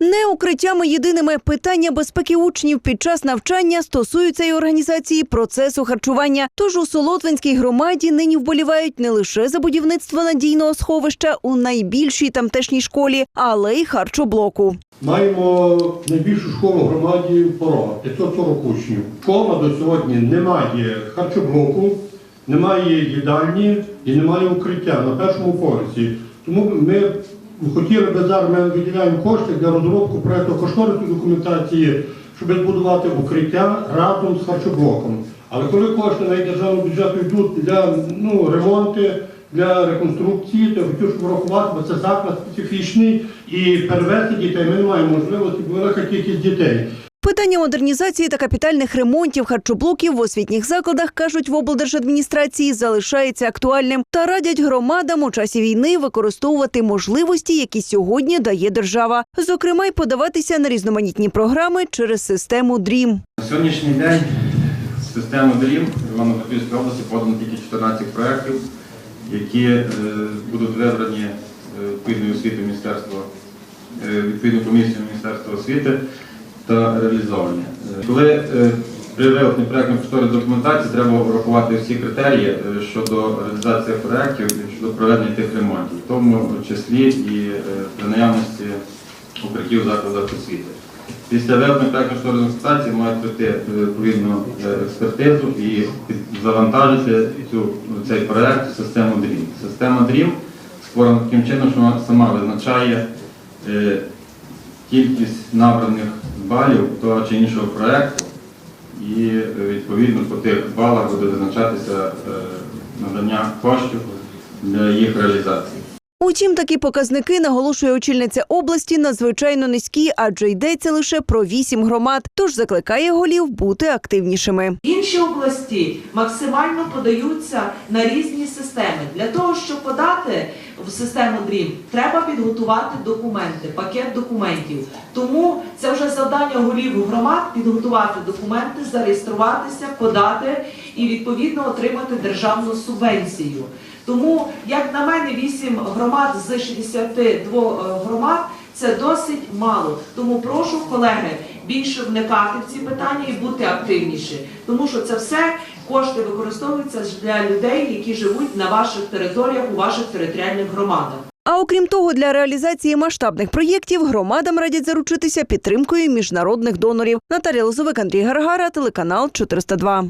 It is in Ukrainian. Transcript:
Не укриттями єдиними питання безпеки учнів під час навчання стосуються й організації процесу харчування. Тож у Солотвинській громаді нині вболівають не лише за будівництво надійного сховища у найбільшій тамтешній школі, але й харчоблоку. Маємо найбільшу школу громаді в Порога, 540 учнів. Школа до сьогодні не має харчоблоку, немає їдальні і немає укриття на першому поверсі. Тому ми хотіли би зараз ми виділяємо кошти для розробки проєкту кошторисної документації, щоб збудувати укриття разом з харчоблоком. Але коли кошти на державного бюджету йдуть для ну, ремонти, для реконструкції, то я хотів, щоб врахувати, бо це заклад специфічний і перевести дітей ми не маємо можливості, бо велика кількість дітей. Питання модернізації та капітальних ремонтів харчоблоків в освітніх закладах кажуть в облдержадміністрації залишається актуальним та радять громадам у часі війни використовувати можливості, які сьогодні дає держава, зокрема й подаватися на різноманітні програми через систему ДРІМ. На сьогоднішній день систему ДРІМ в Івано-Франківській області подано тільки 14 проєктів, які е, будуть вибрані е, відповідною освітою Міністерства, е, відповідною комісією Міністерства освіти та реалізовані. Е, Коли е, при виготовленні проєктної кошторисної документації треба врахувати всі критерії е, щодо реалізації проєктів і щодо проведення тих ремонтів, в тому числі і при наявності укриттів закладах освіти. Після виявлення проєктної кошторисної документації мають пройти відповідну експертизу і завантажити цю, цей проєкт в систему DREAM. Система DREAM створена таким чином, що вона сама визначає кількість набраних балів того чи іншого проєкту, і е, відповідно по тих балах буде визначатися е, надання коштів для їх реалізації. Утім, такі показники наголошує очільниця області надзвичайно низькі, адже йдеться лише про вісім громад. Тож закликає голів бути активнішими. Інші області максимально подаються на різні системи. Для того, щоб подати в систему DREAM, треба підготувати документи, пакет документів. Тому це вже завдання голів громад підготувати документи, зареєструватися, подати і відповідно отримати державну субвенцію. Тому, як на мене, 8 громад з 62 громад це досить мало. Тому прошу, колеги, більше вникати в ці питання і бути активніші, тому що це все кошти використовуються для людей, які живуть на ваших територіях, у ваших територіальних громадах. А окрім того, для реалізації масштабних проєктів громадам радять заручитися підтримкою міжнародних донорів. Наталія Лозовик, Андрій Гаргара, телеканал 402.